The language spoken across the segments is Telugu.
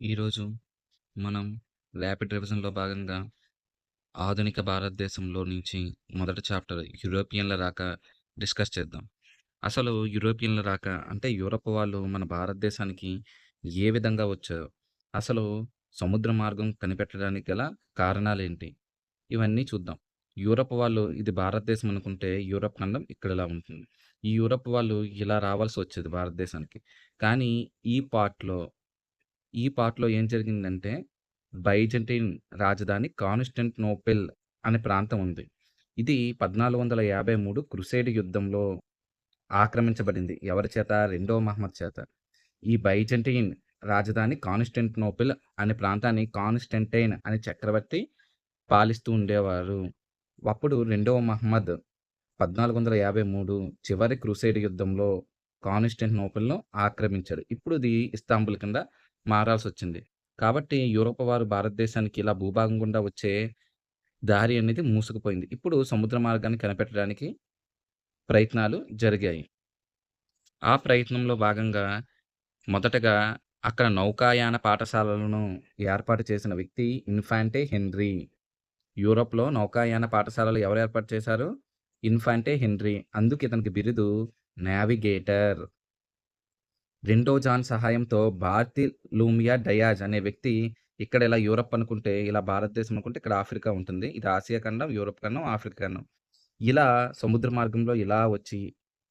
ఈరోజు మనం ర్యాపిడ్ రివిజన్‌లో భాగంగా ఆధునిక భారతదేశంలో నుంచి మొదటి చాప్టర్ యూరోపియన్‌ల రాక డిస్కస్ చేద్దాం. అసలు యూరోపియన్‌ల రాక అంటే యూరప్ వాళ్ళు మన భారతదేశానికి ఏ విధంగా వచ్చారు అసలు సముద్ర మార్గం కనిపెట్టడానికి గల కారణాలేంటి? ఇవన్నీ చూద్దాం. యూరప్ వాళ్ళు ఇది భారతదేశం అనుకుంటే యూరప్ ఖండం ఇక్కడలా ఉంటుంది. ఈ యూరప్ వాళ్ళు ఇలా రావాల్సి వచ్చేది భారతదేశానికి. కానీ ఈ పార్ట్‌లో ఈ పార్ట్‌లో ఏం జరిగిందంటే బైజంటైన్ రాజధాని కాన్స్టాంటినోపిల్ అనే ప్రాంతం ఉంది. ఇది 1453 క్రుసేడ్ యుద్ధంలో ఆక్రమించబడింది. ఎవరి చేత? రెండో మహమ్మద్ చేత. ఈ బైజంటైన్ రాజధాని కాన్స్టాంటినోపిల్ అనే ప్రాంతాన్ని కాన్స్టెంటైన్ అనే చక్రవర్తి పాలిస్తూ ఉండేవారు. అప్పుడు రెండవ మహమ్మద్ 1453 చివరి క్రూసైడ్ యుద్ధంలో కాన్స్టాంటినోపిల్‌ను ఆక్రమించాడు. ఇప్పుడు ఇది ఇస్తాంబుల్ కింద మారాల్సి వచ్చింది కాబట్టి యూరోప్ వారు భారతదేశానికి ఇలా భూభాగం గుండా వచ్చే దారి అనేది మూసుకుపోయింది. ఇప్పుడు సముద్ర మార్గాన్ని కనిపెట్టడానికి ప్రయత్నాలు జరిగాయి. ఆ ప్రయత్నంలో భాగంగా మొదటగా అక్కడ నౌకాయాన పాఠశాలలను ఏర్పాటు చేసిన వ్యక్తి ఇన్ఫాంటే హెన్రీ. యూరోప్‌లో నౌకాయాన పాఠశాలలు ఎవరు ఏర్పాటు చేశారు? Infante Henry. అందుకు ఇతనికి బిరుదు నావిగేటర్. రెండో జాన్ సహాయంతో బార్తిలూమియా డయాజ్ అనే వ్యక్తి ఇక్కడ ఇలా యూరప్ అనుకుంటే, ఇలా భారతదేశం అనుకుంటే ఇక్కడ ఆఫ్రికా ఉంటుంది. ఇది ఆసియా ఖండం, యూరప్ ఖండం, ఆఫ్రికా ఖండం. ఇలా సముద్ర మార్గంలో ఇలా వచ్చి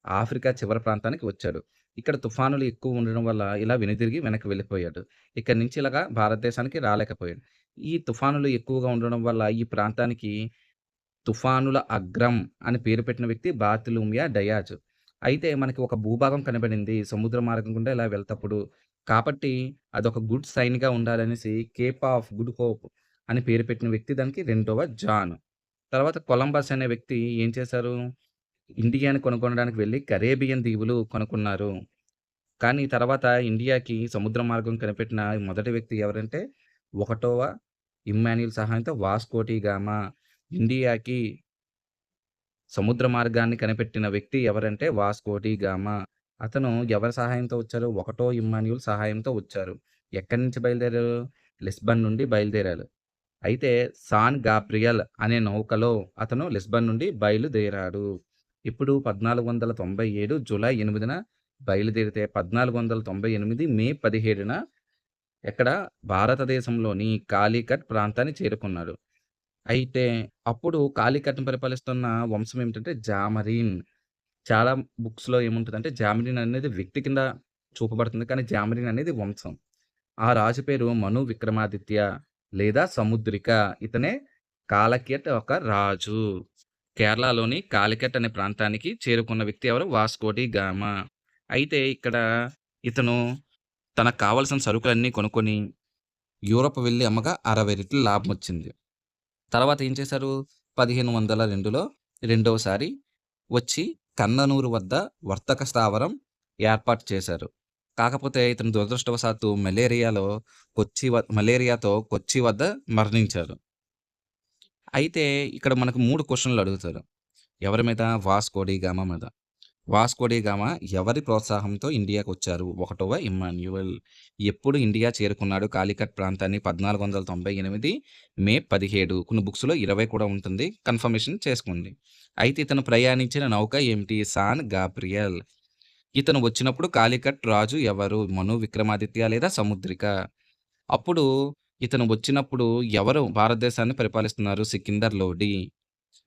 ఆఫ్రికా చివరి ప్రాంతానికి వచ్చాడు. ఇక్కడ తుఫానులు ఎక్కువ ఉండడం వల్ల ఇలా వెనుతిరిగి వెనక్కి వెళ్ళిపోయాడు. ఇక్కడ నుంచి ఇలాగా భారతదేశానికి రాలేకపోయాడు. ఈ తుఫానులు ఎక్కువగా ఉండడం వల్ల ఈ ప్రాంతానికి తుఫానుల అగ్రం అని పేరు పెట్టిన వ్యక్తి బార్తిలూమియా డయాజ్. అయితే మనకి ఒక భూభాగం కనబడింది సముద్ర మార్గం గుండా ఇలా వెళ్తప్పుడు. కాబట్టి అదొక గుడ్ సైన్‌గా ఉండాలనేసి కేప్ ఆఫ్ గుడ్ హోప్ అని పేరు పెట్టిన వ్యక్తి దానికి రెండవ జాన్. తర్వాత కొలంబస్ అనే వ్యక్తి ఏం చేశారు? ఇండియాని కొనుక్కొనడానికి వెళ్ళి కరేబియన్ దీవులు కొనుక్కున్నారు కానీ తర్వాత ఇండియాకి సముద్ర మార్గం కనిపెట్టిన మొదటి వ్యక్తి ఎవరంటే ఒకటోవ ఇమ్మాన్యుల్ సహాయంతో వాస్కోటి గామా. ఇండియాకి సముద్ర మార్గాన్ని కనిపెట్టిన వ్యక్తి ఎవరంటే వాస్కోటి గామా. అతను ఎవరి సహాయంతో వచ్చారు? ఒకటో ఇమ్మాన్యుల్ సహాయంతో వచ్చారు. ఎక్కడి నుంచి బయలుదేరారు? లిస్బన్ నుండి బయలుదేరారు. అయితే సాన్ గాబ్రియల్ అనే నౌకలో అతను లిస్బన్ నుండి బయలుదేరాడు. ఇప్పుడు 1497 జూలై ఎనిమిదిన బయలుదేరితే 1498 మే 17న ఎక్కడ? భారతదేశంలోని కాలికట్ ప్రాంతాన్ని చేరుకున్నాడు. అయితే అప్పుడు కాలికట్‌ని పరిపాలిస్తున్న వంశం ఏమిటంటే జామరీన్. చాలా బుక్స్‌లో ఏముంటదంటే జామరీన్ అనేది వ్యక్తి కింద చూపబడుతుంది. కానీ జామరీన్ అనేది వంశం. ఆ రాజు పేరు మను విక్రమాదిత్య లేదా సముద్రిక. ఇతనే కాలకెట్ ఒక రాజు. కేరళలోని కాలికట్ అనే ప్రాంతానికి చేరుకున్న వ్యక్తి ఎవరు? Vasco da Gama. అయితే ఇక్కడ ఇతను తనకు కావాల్సిన సరుకులన్నీ కొనుక్కొని యూరప్ వెళ్ళి అమ్మగా 60 రెట్లు లాభమొచ్చింది. తర్వాత ఏం చేశారు? పదిహేను వందల రెండులో రెండవసారి వచ్చి కన్ననూరు వద్ద వర్తక స్థావరం ఏర్పాటు చేశారు. కాకపోతే ఇతను దురదృష్టవశాత్తు మలేరియాలో కొచ్చి వ మలేరియాతో కొచ్చి వద్ద మరణించారు. అయితే ఇక్కడ మనకు మూడు క్వశ్చన్లు అడుగుతారు. ఎవరి మీద? వాస్కోడి గామ గామా మీద. వాస్కో గామా ఎవరి ప్రోత్సాహంతో ఇండియాకు వచ్చారు ఒకటవ ఇమాన్యువల్ ఎప్పుడు ఇండియా చేరుకున్నాడు కాలికట్ ప్రాంతాన్ని? 1498 మే 17 కొన్ని బుక్స్‌లో 20 కూడా ఉంటుంది. కన్ఫర్మేషన్ చేసుకోండి. అయితే ఇతను ప్రయాణించిన నౌక ఏమిటి? San Gabriel. ఇతను వచ్చినప్పుడు కాలికట్ రాజు ఎవరు? మను విక్రమాదిత్య లేదా సముద్రిక. అప్పుడు ఇతను వచ్చినప్పుడు ఎవరు భారతదేశాన్ని పరిపాలిస్తున్నారు? సికిందర్ లోడి.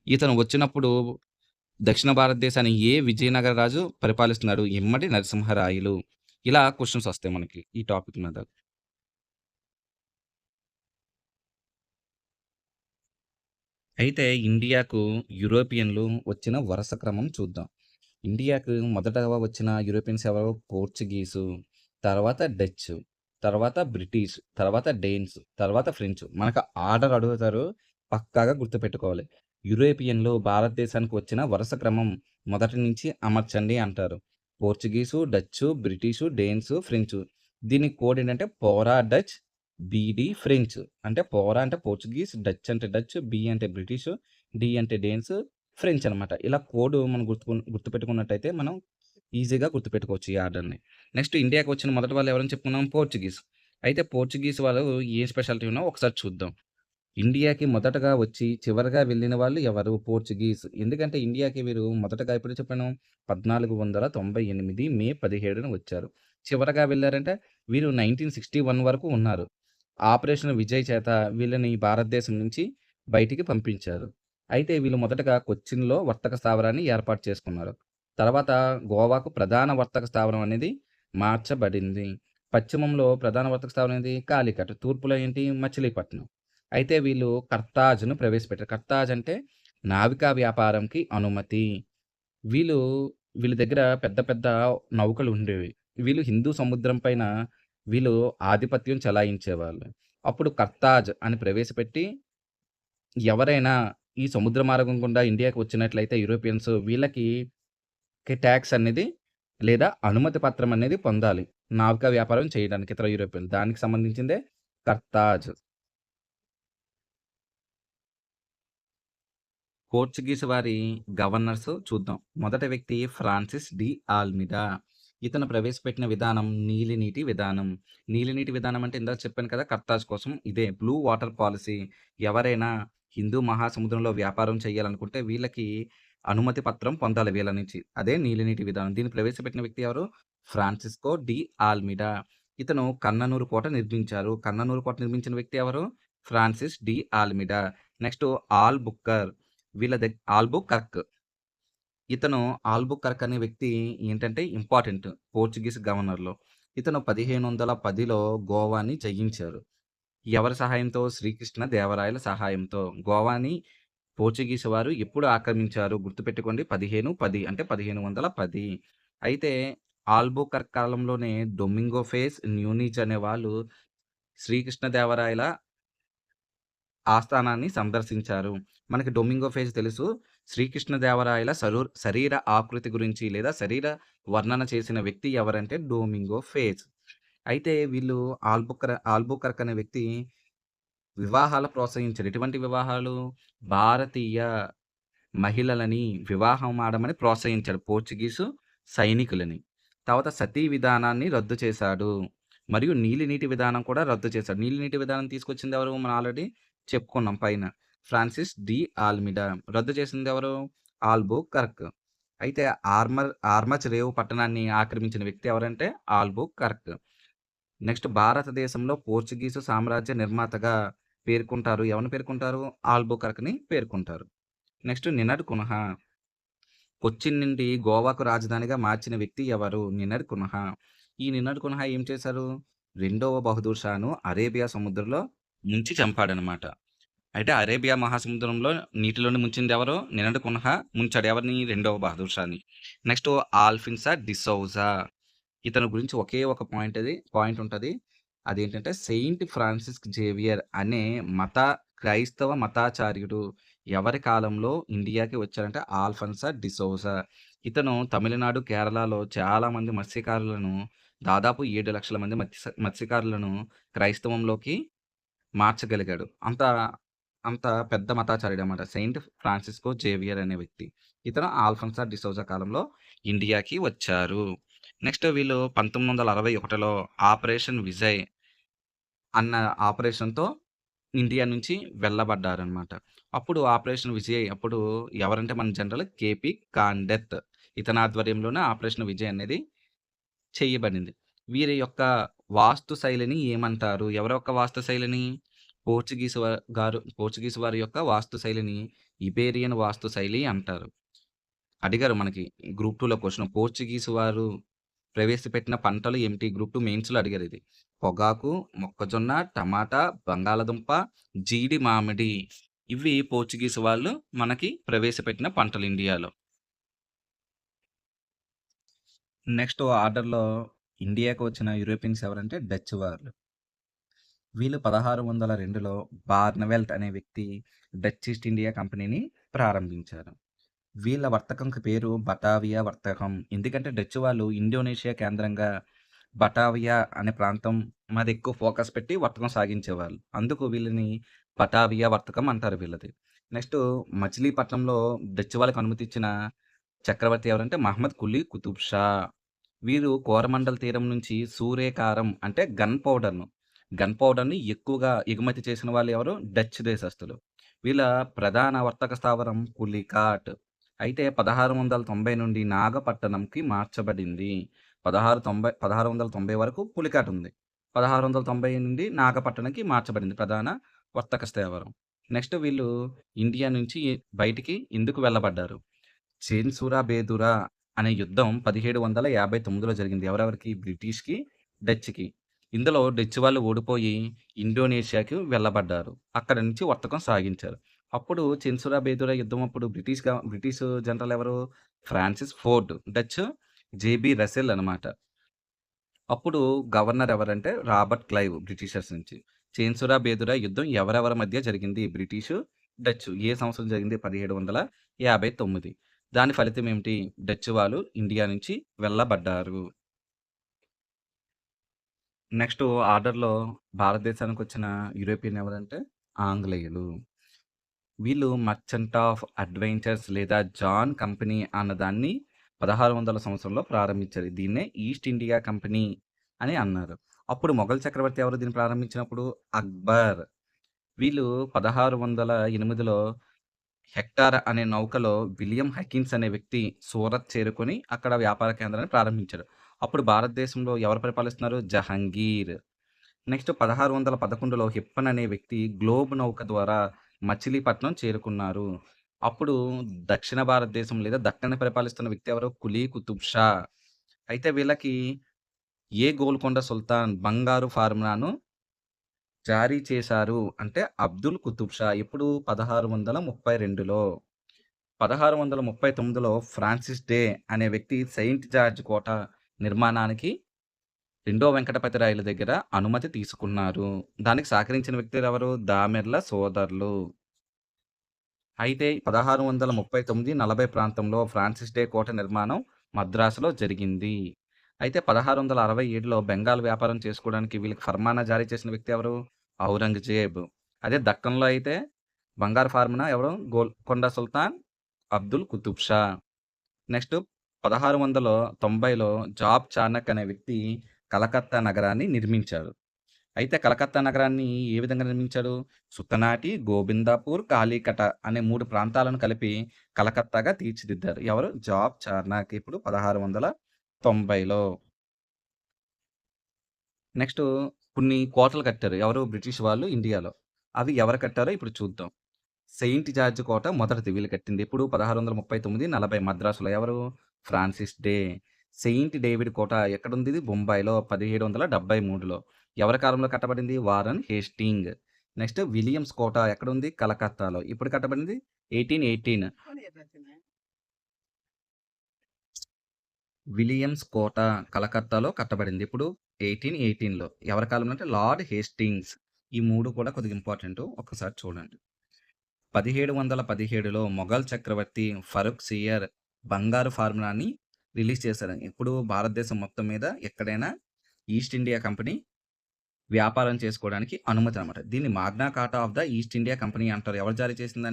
ఇతను వచ్చినప్పుడు దక్షిణ భారతదేశాన్ని ఏ విజయనగర రాజు పరిపాలిస్తున్నాడు? ఇమ్మడి నరసింహరాయలు. ఇలా క్వశ్చన్స్ వస్తాయి మనకి ఈ టాపిక్ మీద. అయితే ఇండియాకు యూరోపియన్‌లు వచ్చిన వరుస క్రమం చూద్దాం. ఇండియాకు మొదటగా వచ్చిన యూరోపియన్స్ ఎవరు? పోర్చుగీసు, తర్వాత డచ్, తర్వాత బ్రిటిష్, తర్వాత డేన్స్, తర్వాత ఫ్రెంచ్. మనకు ఆర్డర్ అడుగుతారు. పక్కాగా గుర్తుపెట్టుకోవాలి. యూరోపియన్లో భారతదేశానికి వచ్చిన వరుస క్రమం మొదటి నుంచి అమర్చండి అంటారు. Portuguese, Dutch, British, Danes, French. దీని కోడ్ ఏంటంటే పోరా డచ్, బీడీ ఫ్రెంచ్. అంటే పోరా అంటే పోర్చుగీస్, డచ్ అంటే డచ్, బీ అంటే బ్రిటిష్, డి అంటే డేన్స్, ఫ్రెంచ్ అనమాట. ఇలా కోడ్ మనం గుర్తుకు గుర్తుపెట్టుకున్నట్టయితే మనం ఈజీగా గుర్తుపెట్టుకోవచ్చు ఈ ఆర్డర్‌ని. నెక్స్ట్ ఇండియాకి వచ్చిన మొదటి వాళ్ళు ఎవరని చెప్పుకున్నాం? పోర్చుగీస్. అయితే పోర్చుగీస్ వాళ్ళు ఏ స్పెషాలిటీ ఉన్నా ఒకసారి చూద్దాం. ఇండియాకి మొదటగా వచ్చి చివరిగా వెళ్ళిన వాళ్ళు ఎవరు? పోర్చుగీస్. ఎందుకంటే ఇండియాకి వీరు మొదటగా ఎప్పుడు చెప్పాను? 1498 మే 17న వచ్చారు. చివరగా వెళ్ళారంటే వీరు 1961 వరకు ఉన్నారు. ఆపరేషన్ విజయ్ చేత వీళ్ళని భారతదేశం నుంచి బయటికి పంపించారు. అయితే వీళ్ళు మొదటగా కొచ్చిన్‌లో వర్తక స్థావరాన్ని ఏర్పాటు చేసుకున్నారు. తర్వాత గోవాకు ప్రధాన వర్తక స్థావరం అనేది మార్చబడింది. పశ్చిమంలో ప్రధాన వర్తక స్థావరం అనేది కాలికట్. తూర్పులో ఏంటి? మచిలీపట్నం. అయితే వీళ్ళు కర్తాజ్‌ను ప్రవేశపెట్టారు. కర్తాజ్ అంటే నావికా వ్యాపారంకి అనుమతి. వీళ్ళు వీళ్ళ దగ్గర పెద్ద పెద్ద నౌకలు ఉండేవి. వీళ్ళు హిందూ సముద్రం పైన వీళ్ళు ఆధిపత్యం చెలాయించేవాళ్ళు. అప్పుడు కర్తాజ్ అని ప్రవేశపెట్టి ఎవరైనా ఈ సముద్ర మార్గం గుండా ఇండియాకి వచ్చినట్లయితే యూరోపియన్స్ వీళ్ళకి ట్యాక్స్ అనేది లేదా అనుమతి పత్రం అనేది పొందాలి. నావికా వ్యాపారం చేయడానికి ఇతర యూరోపియన్ దానికి సంబంధించిందే కర్తాజ్. పోర్చుగీస్ వారి గవర్నర్స్ చూద్దాం. మొదటి వ్యక్తి ఫ్రాన్సిస్ డి ఆల్మిడా. ఇతను ప్రవేశపెట్టిన విధానం నీలినీటి విధానం. నీలినీటి విధానం అంటే ఇందాక చెప్పాను కదా! కర్తాజ్ కోసం ఇదే బ్లూ వాటర్ పాలసీ ఎవరైనా హిందూ మహాసముద్రంలో వ్యాపారం చేయాలనుకుంటే వీళ్ళకి అనుమతి పత్రం పొందాలి వీళ్ళ నుంచి. అదే నీలినీటి విధానం. దీన్ని ప్రవేశపెట్టిన వ్యక్తి ఎవరు? Francisco de Almeida. ఇతను కన్ననూరు కోట నిర్మించారు. కన్ననూరు కోట నిర్మించిన వ్యక్తి ఎవరు? Francis de Almeida. Next Albuquerque వీళ్ళ దగ్గర ఆల్బు కర్క్ ఇతను ఆల్బు కర్క్ అనే వ్యక్తి ఏంటంటే ఇంపార్టెంట్ పోర్చుగీస్ గవర్నర్‌లో. ఇతను 1510లో గోవాని జయించారు. ఎవరి సహాయంతో? శ్రీకృష్ణ దేవరాయల సహాయంతో. గోవాని పోర్చుగీస్ వారు ఎప్పుడు ఆక్రమించారు? గుర్తుపెట్టుకోండి 1510 అంటే 1510. అయితే ఆల్బుకర్క్ కాలంలోనే డొమింగో ఫేస్, న్యూనిజ్ అనే వాళ్ళు శ్రీకృష్ణ దేవరాయల ఆస్థానాన్ని సందర్శించారు. మనకి డొమింగో ఫేజ్ తెలుసు. శ్రీకృష్ణదేవరాయల సరూ సరూర్ శరీర ఆకృతి గురించి లేదా శరీర వర్ణన చేసిన వ్యక్తి ఎవరంటే డోమింగో ఫేజ్. అయితే వీళ్ళు ఆల్బుకర్ ఆల్బుకర్క్ అనే వ్యక్తి వివాహాలు ప్రోత్సహించారు. ఎటువంటి వివాహాలు? భారతీయ మహిళలని వివాహం ఆడమని ప్రోత్సహించాడు పోర్చుగీసు సైనికులని. తర్వాత సతీ విధానాన్ని రద్దు చేశాడు. మరియు నీలినీటి విధానం కూడా రద్దు చేశాడు. నీలినీటి విధానం తీసుకొచ్చింది ఎవరు? మనం ఆల్రెడీ చెప్పుకున్నాం పైన. Francis de Almeida. రద్దు చేసింది ఎవరు? ఆల్బుకర్క్. అయితే ఆర్మర్ ఆర్మచ్ రేవు పట్టణాన్ని ఆక్రమించిన వ్యక్తి ఎవరంటే ఆల్బుకర్క్. నెక్స్ట్ భారతదేశంలో పోర్చుగీసు సామ్రాజ్య నిర్మాతగా పేర్కొంటారు. ఎవరిని పేర్కొంటారు? ఆల్బో కర్క్ని పేర్కొంటారు. నెక్స్ట్ నినడ్ కునహా కొచ్చిన్ నుండి గోవాకు రాజధానిగా మార్చిన వ్యక్తి ఎవరు? నినడ్ కునహా ఈ నినడ్ కునహా ఏం చేశారు? రెండవ బహదూర్ షాను అరేబియా సముద్రంలో ముంచి చంపాడనమాట. అయితే అరేబియా మహాసముద్రంలో నీటిలోని ముంచింది ఎవరు? నినడు కునహా ముంచాడు. ఎవరిని? రెండవ బహదూర్ షాని. Next Alfonso de Sousa. ఇతని గురించి ఒకే ఒక పాయింట్ అది పాయింట్ ఉంటుంది అదేంటంటే సెయింట్ ఫ్రాన్సిస్ జేవియర్ అనే మత క్రైస్తవ మతాచార్యుడు ఎవరి కాలంలో ఇండియాకి వచ్చారంటే ఆల్ఫన్సా డిసౌజా. ఇతను తమిళనాడు, కేరళలో చాలా మంది మత్స్యకారులను దాదాపు ఏడు లక్షల మంది మత్స్య మత్స్యకారులను క్రైస్తవంలోకి మార్చగలిగాడు. అంత అంత పెద్ద మతాచార్యుడనమాట. సెయింట్ ఫ్రాన్సిస్కో జేవియర్ అనే వ్యక్తి. ఇతను ఆల్ఫన్సా డిసోజా కాలంలో ఇండియాకి వచ్చారు. నెక్స్ట్ వీళ్ళు 1961లో ఆపరేషన్ విజయ్ అన్న ఆపరేషన్‌తో ఇండియా నుంచి వెళ్ళబడ్డారనమాట. అప్పుడు ఆపరేషన్ విజయ్ అప్పుడు ఎవరంటే మన జనరల్ కేపీ కాండెత్. ఇతని ఆధ్వర్యంలోనే ఆపరేషన్ విజయ్ అనేది చేయబడింది. వీరి యొక్క వాస్తు శైలిని ఏమంటారు? ఎవరి యొక్క వాస్తు శైలిని? పోర్చుగీస్ గారు పోర్చుగీస్ వారి యొక్క వాస్తు శైలిని ఇబేరియన్ వాస్తు శైలి అంటారు. అడిగారు మనకి గ్రూప్ టూలో క్వశ్చన్ పోర్చుగీస్ వారు ప్రవేశపెట్టిన పంటలు ఏమిటి? గ్రూప్ టూ మెయిన్స్‌లో అడిగారు ఇది. పొగాకు, మొక్కజొన్న, టమాటా, బంగాళాదుంప, జీడి మామిడి. ఇవి పోర్చుగీస్ వాళ్ళు మనకి ప్రవేశపెట్టిన పంటలు ఇండియాలో. నెక్స్ట్ ఆర్డర్‌లో ఇండియాకు వచ్చిన యూరోపియన్స్ ఎవరంటే డచ్ వాళ్ళు. వీళ్ళు 1602లో బార్నవెల్ట్ అనే వ్యక్తి డచ్ ఈస్ట్ ఇండియా కంపెనీని ప్రారంభించారు. వీళ్ళ వర్తకంకి పేరు బటావియా వర్తకం. ఎందుకంటే డచ్ వాళ్ళు ఇండోనేషియా కేంద్రంగా బటావియా అనే ప్రాంతం మీద ఎక్కువ ఫోకస్ పెట్టి వర్తకం సాగించేవాళ్ళు. అందుకు వీళ్ళని బటావియా వర్తకం అంటారు వీళ్ళది. నెక్స్ట్ మచిలీపట్నంలో డచ్ వాళ్ళకి అనుమతి ఇచ్చిన చక్రవర్తి ఎవరంటే మహమ్మద్ కులీ కుతుబ్ షా. వీరు కోరమండల్ తీరం నుంచి సూరేకారం అంటే గన్ పౌడర్‌ను గన్ పౌడర్‌ని ఎక్కువగా ఎగుమతి చేసిన వాళ్ళు ఎవరు? డచ్ దేశస్థులు. వీళ్ళ ప్రధాన వర్తక స్థావరం పులికాట్. అయితే 1690 నుండి నాగపట్టణంకి మార్చబడింది. 1690 1690 వరకు పులికాట్ ఉంది. 1690 నుండి నాగపట్టణంకి మార్చబడింది ప్రధాన వర్తక స్థావరం. నెక్స్ట్ వీళ్ళు ఇండియా నుంచి బయటికి ఎందుకు వెళ్ళబడ్డారు? చెన్సురా బేదురా అనే యుద్ధం 1759లో జరిగింది. ఎవరెవరికి? బ్రిటిష్‌కి, డచ్‌కి. ఇందులో డచ్ వాళ్ళు ఓడిపోయి ఇండోనేషియాకి వెళ్ళబడ్డారు. అక్కడి నుంచి వర్తకం సాగించారు. అప్పుడు చెన్సురా బేదురా యుద్ధం అప్పుడు బ్రిటిష్ గ బ్రిటిష్ జనరల్ ఎవరు? Francis Ford. Dutch JB Russell అనమాట. అప్పుడు గవర్నర్ ఎవరంటే రాబర్ట్ క్లైవ్ బ్రిటిషర్స్ నుంచి. చెన్సురా బేదురా యుద్ధం ఎవరెవరి మధ్య జరిగింది? British, Dutch. ఏ సంవత్సరం జరిగింది? 1759. దాని ఫలితం ఏమిటి? డచ్ వాళ్ళు ఇండియా నుంచి వెళ్ళబడ్డారు. నెక్స్ట్ ఆర్డర్‌లో భారతదేశానికొచ్చిన యూరోపియన్ ఎవరంటే ఆంగ్లేయులు. వీళ్ళు మర్చెంట్ ఆఫ్ అడ్వెంచర్స్ లేదా జాన్ కంపెనీ అన్నదాన్ని 1600 సంవత్సరంలో ప్రారంభించారు. దీన్నే ఈస్ట్ ఇండియా కంపెనీ అని అన్నారు. అప్పుడు మొఘల్ చక్రవర్తి ఎవరు దీన్ని ప్రారంభించినప్పుడు? అక్బర్. వీళ్ళు 1608లో హెక్టార్ అనే నౌకలో విలియం హకిన్స్ అనే వ్యక్తి సూరత్ చేరుకొని అక్కడ వ్యాపార కేంద్రాన్ని ప్రారంభించాడు. అప్పుడు భారతదేశంలో ఎవరు పరిపాలిస్తున్నారు? జహంగీర్. నెక్స్ట్ 1611లో హిప్పన్ అనే వ్యక్తి గ్లోబ్ నౌక ద్వారా మచిలీపట్నం చేరుకున్నారు. అప్పుడు దక్షిణ భారతదేశం లేదా దక్కన్‌ని పరిపాలిస్తున్న వ్యక్తి ఎవరు? కులీ కుతుబ్ షా. అయితే వీళ్ళకి ఏ గోల్కొండ సుల్తాన్ బంగారు ఫార్ములాను జారీ చేశారు అంటే అబ్దుల్ కుతుబ్ షా. ఎప్పుడు? 1632లో. 1639లో ఫ్రాన్సిస్ డే అనే వ్యక్తి సెయింట్ జార్జ్ కోట నిర్మాణానికి రెండో వెంకటపతిరాయల దగ్గర అనుమతి తీసుకున్నారు. దానికి సహకరించిన వ్యక్తులు ఎవరు దామెర్ల సోదరులు. అయితే 1639, 40 ప్రాంతంలో ఫ్రాన్సిస్ డే కోట నిర్మాణం మద్రాసులో జరిగింది. అయితే 1667లో బెంగాల్ వ్యాపారం చేసుకోవడానికి వీళ్ళకి ఫర్మానా జారీ చేసిన వ్యక్తి ఎవరు? ఔరంగజేబ్. అదే దక్కన్‌లో అయితే బంగారు ఫార్మున ఎవరు? గోల్కొండ సుల్తాన్ అబ్దుల్ కుతుబ్ షా. నెక్స్ట్ 1690లో జాబ్ చానక్ అనే వ్యక్తి కలకత్తా నగరాన్ని నిర్మించాడు. అయితే కలకత్తా నగరాన్ని ఏ విధంగా నిర్మించాడు? సుత్తనాటి గోబిందాపూర్, కాళీకట అనే మూడు ప్రాంతాలను కలిపి కలకత్తాగా తీర్చిదిద్దారు. ఎవరు? Job Charnock. ఇప్పుడు 1690లో. నెక్స్ట్ కొన్ని కోటలు కట్టారు. ఎవరు? బ్రిటిష్ వాళ్ళు ఇండియాలో. అవి ఎవరు కట్టారో ఇప్పుడు చూద్దాం. సెయింట్ జార్జ్ కోట మొదటిది వీళ్ళు కట్టింది. ఇప్పుడు పదహారు వందల ముప్పై తొమ్మిది నలభై మద్రాసులో. ఎవరు? Francis Day. సెయింట్ డేవిడ్ కోట ఎక్కడుంది ఇది? బొంబాయిలో 1773లో. ఎవరి కాలంలో కట్టబడింది? Warren Hasting. నెక్స్ట్ విలియమ్స్ కోట ఎక్కడుంది? కలకత్తాలో. ఇప్పుడు కట్టబడింది? 1818. విలియమ్స్ కోట కలకత్తాలో కట్టబడింది. ఇప్పుడు ఎయిటీన్ ఎయిటీన్లో ఎవరి కాలంలో అంటే లార్డ్ హేస్టింగ్స్. ఈ మూడు కూడా కొద్దిగా ఇంపార్టెంట్ ఒక్కసారి చూడండి. 1717లో మొఘల్ చక్రవర్తి ఫరూక్ సియర్ బంగారు ఫార్ములాని రిలీజ్ చేశారు. ఇప్పుడు భారతదేశం మొత్తం మీద ఎక్కడైనా ఈస్ట్ ఇండియా కంపెనీ వ్యాపారం చేసుకోవడానికి అనుమతి అనమాట. దీన్ని Magna Carta of the East India Company అంటారు. ఎవరు జారీ చేసిన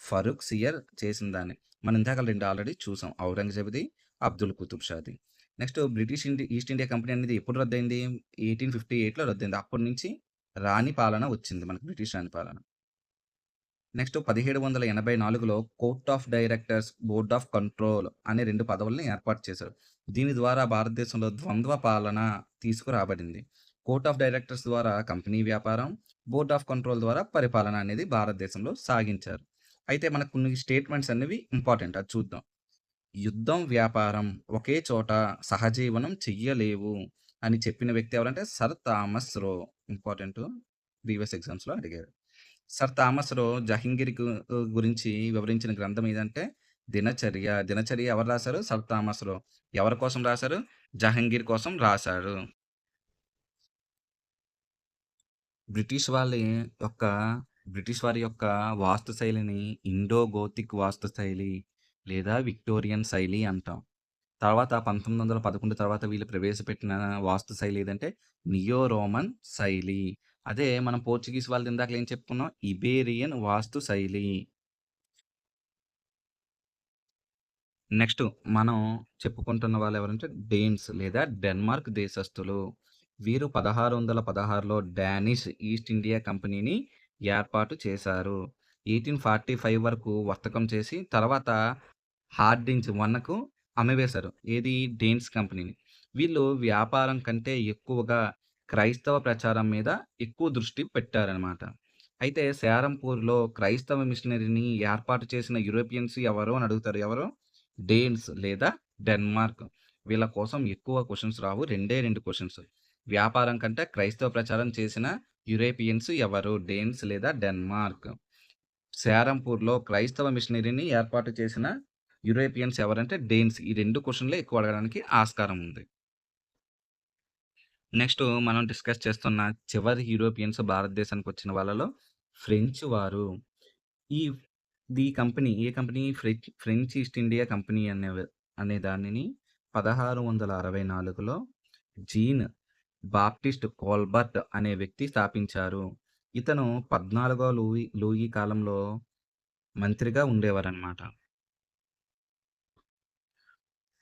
ఫరూక్ సియర్ చేసిన దాన్ని. మనం ఇందాక రెండు ఆల్రెడీ చూసాం. ఔరంగజేబ్‌ది, అబ్దుల్ కుతుబ్ షాది. నెక్స్ట్ బ్రిటిష్ ఇండి ఈస్ట్ ఇండియా కంపెనీ అనేది ఎప్పుడు రద్దయింది? 1858లో రద్దయింది. అప్పటి నుంచి రాణి పాలన వచ్చింది మనకు బ్రిటిష్ రాణి పాలన. Next 1784లో court of directors, board of control అనే రెండు పదవుల్ని ఏర్పాటు చేశారు. దీని ద్వారా భారతదేశంలో ద్వంద్వ పాలన తీసుకురాబడింది. కోర్ట్ ఆఫ్ డైరెక్టర్స్ ద్వారా కంపెనీ వ్యాపారం, బోర్డ్ ఆఫ్ కంట్రోల్ ద్వారా పరిపాలన అనేది భారతదేశంలో సాగించారు. అయితే మనకు కొన్ని స్టేట్మెంట్స్ అనేవి ఇంపార్టెంట్. అది చూద్దాం. యుద్ధం, వ్యాపారం ఒకే చోట సహజీవనం చెయ్యలేవు అని చెప్పిన వ్యక్తి ఎవరంటే sir Thomas Roe. Important previous ఎగ్జామ్స్‌లో అడిగారు. సర్ థామస్ రో జహంగీర్ గు గురించి వివరించిన గ్రంథం ఏదంటే దినచర్య. దినచర్య ఎవరు రాశారు? సర్ థామస్ రో. ఎవరి కోసం రాశారు? జహంగీర్ కోసం రాశారు. బ్రిటిష్ వాళ్ళ యొక్క బ్రిటిష్ వారి యొక్క వాస్తు శైలిని ఇండో గోతిక్ వాస్తు శైలి లేదా విక్టోరియన్ శైలి అంటాం. తర్వాత 1911 తర్వాత వీళ్ళు ప్రవేశపెట్టిన వాస్తు శైలి ఏదంటే నియో రోమన్ శైలి. అదే మనం పోర్చుగీస్ వాళ్ళది ఇందాక ఏం చెప్పుకున్నాం? ఇబేరియన్ వాస్తు శైలి. నెక్స్ట్ మనం చెప్పుకుంటున్న వాళ్ళు ఎవరంటే డేన్స్ లేదా డెన్మార్క్ దేశస్థులు. వీరు 1616లో డానిష్ ఈస్ట్ ఇండియా కంపెనీని ఏర్పాటు చేశారు. 1845 వరకు వర్తకం చేసి తర్వాత హార్డింగ్స్ వన్‌కు అమ్మివేశారు. ఏది డేన్స్ కంపెనీని. వీళ్ళు వ్యాపారం కంటే ఎక్కువగా క్రైస్తవ ప్రచారం మీద ఎక్కువ దృష్టి పెట్టారనమాట. అయితే శారంపూర్లో క్రైస్తవ మిషనరీని ఏర్పాటు చేసిన యూరోపియన్స్ ఎవరు అని అడుగుతారు. ఎవరు? డేన్స్ లేదా డెన్మార్క్. వీళ్ళ కోసం ఎక్కువ క్వశ్చన్స్ రావు. రెండే రెండు క్వశ్చన్స్ వ్యాపారం కంటే క్రైస్తవ ప్రచారం చేసిన యూరోపియన్స్ ఎవరు? డేన్స్ లేదా డెన్మార్క్. శారంపూర్లో క్రైస్తవ మిషనరీని ఏర్పాటు చేసిన యూరోపియన్స్ ఎవరంటే డేన్స్. ఈ రెండు క్వశ్చన్లే ఎక్కువ అడగడానికి ఆస్కారం ఉంది. నెక్స్ట్ మనం డిస్కస్ చేస్తున్న చివరి యూరోపియన్స్ భారతదేశానికి వచ్చిన వాళ్ళలో ఫ్రెంచ్ వారు. ఈ ఈ కంపెనీ ఏ company? French French East India Company అనే అనే దానిని 1664లో జీన్ బాప్టిస్ట్ కోల్బర్ట్ అనే వ్యక్తి స్థాపించారు. ఇతను 14వ లూయి లూయి కాలంలో మంత్రిగా ఉండేవారనమాట.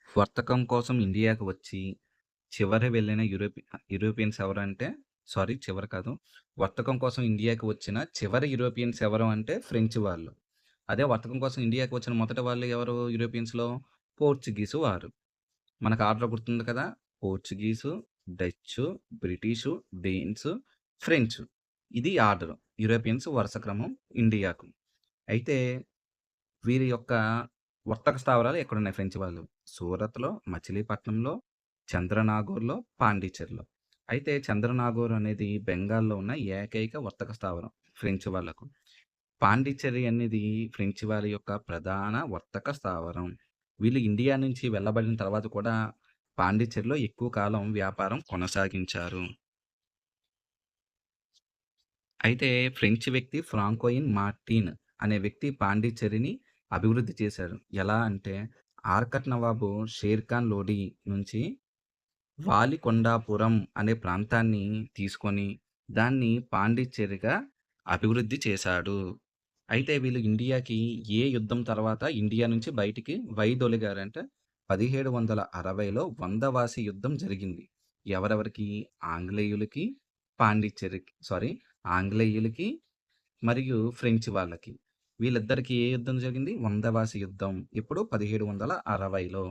వర్తకం కోసం ఇండియాకి వచ్చి చివరి వెళ్ళిన యూరోపి యూరోపియన్స్ ఎవరంటే సారీ చివరి కాదు. వర్తకం కోసం ఇండియాకి వచ్చిన చివరి యూరోపియన్స్ ఎవరు అంటే ఫ్రెంచ్ వాళ్ళు. అదే వర్తకం కోసం ఇండియాకి వచ్చిన మొదటి వాళ్ళు ఎవరు యూరోపియన్స్‌లో? పోర్చుగీసు వారు. మనకు ఆర్డర్ గుర్తుంది కదా! Portuguese, Dutch, British, Danes, French. ఇది ఆర్డర్. యూరోపియన్స్ వరుస క్రమం ఇండియాకు. అయితే వీరి యొక్క వర్తక స్థావరాలు ఎక్కడున్నాయి ఫ్రెంచ్ వాళ్ళు? సూరత్‌లో, మచిలీపట్నంలో, చంద్రనాగూర్‌లో, పాండిచ్చేరిలో. అయితే చంద్రనాగూర్ అనేది బెంగాల్‌లో ఉన్న ఏకైక వర్తక స్థావరం ఫ్రెంచ్ వాళ్ళకు. పాండిచ్చేరి అనేది ఫ్రెంచ్ వారి యొక్క ప్రధాన వర్తక స్థావరం. వీళ్ళు ఇండియా నుంచి వెళ్ళబడిన తర్వాత కూడా పాండిచ్చేరిలో ఎక్కువ కాలం వ్యాపారం కొనసాగించారు. అయితే ఫ్రెంచ్ వ్యక్తి ఫ్రాంకోయిన్ మార్టిన్ అనే వ్యక్తి పాండిచ్చేరిని అభివృద్ధి చేశారు. ఎలా అంటే ఆర్కట్ నవాబు షేర్‌ఖాన్ లోడి నుంచి వాలికొండాపురం అనే ప్రాంతాన్ని తీసుకొని దాన్ని పాండిచ్చేరిగా అభివృద్ధి చేశాడు. అయితే వీళ్ళు ఇండియాకి ఏ యుద్ధం తర్వాత ఇండియా నుంచి బయటికి వైదొలిగారంటే 1760లో వందవాసి యుద్ధం జరిగింది. ఎవరెవరికి? ఆంగ్లేయులకి, పాండిచ్చేరికి సారీ ఆంగ్లేయులకి మరియు ఫ్రెంచ్ వాళ్ళకి. వీళ్ళిద్దరికీ ఏ యుద్ధం జరిగింది? వందవాసి యుద్ధం. ఇప్పుడు పదిహేడు వందల అరవైలో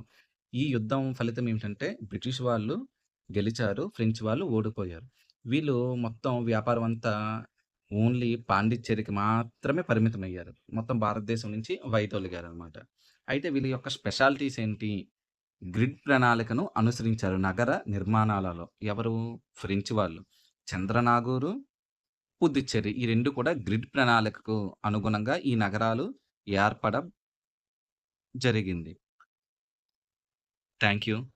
ఈ యుద్ధం ఫలితం ఏమిటంటే బ్రిటిష్ వాళ్ళు గెలిచారు. ఫ్రెంచ్ వాళ్ళు ఓడిపోయారు. వీళ్ళు మొత్తం వ్యాపారం అంతా ఓన్లీ పాండిచ్చేరికి మాత్రమే పరిమితమయ్యారు. మొత్తం భారతదేశం నుంచి వైదొలిగారు అనమాట అయితే వీళ్ళ యొక్క స్పెషాలిటీస్ ఏంటి? గ్రిడ్ ప్రణాళికను అనుసరించారు నగర నిర్మాణాలలో. ఎవరు? ఫ్రెంచ్ వాళ్ళు. చంద్రనాగూరు, పుదుచ్చేరి ఈ రెండు కూడా గ్రిడ్ ప్రణాళికకు అనుగుణంగా ఈ నగరాలు ఏర్పడ జరిగింది. Thank you.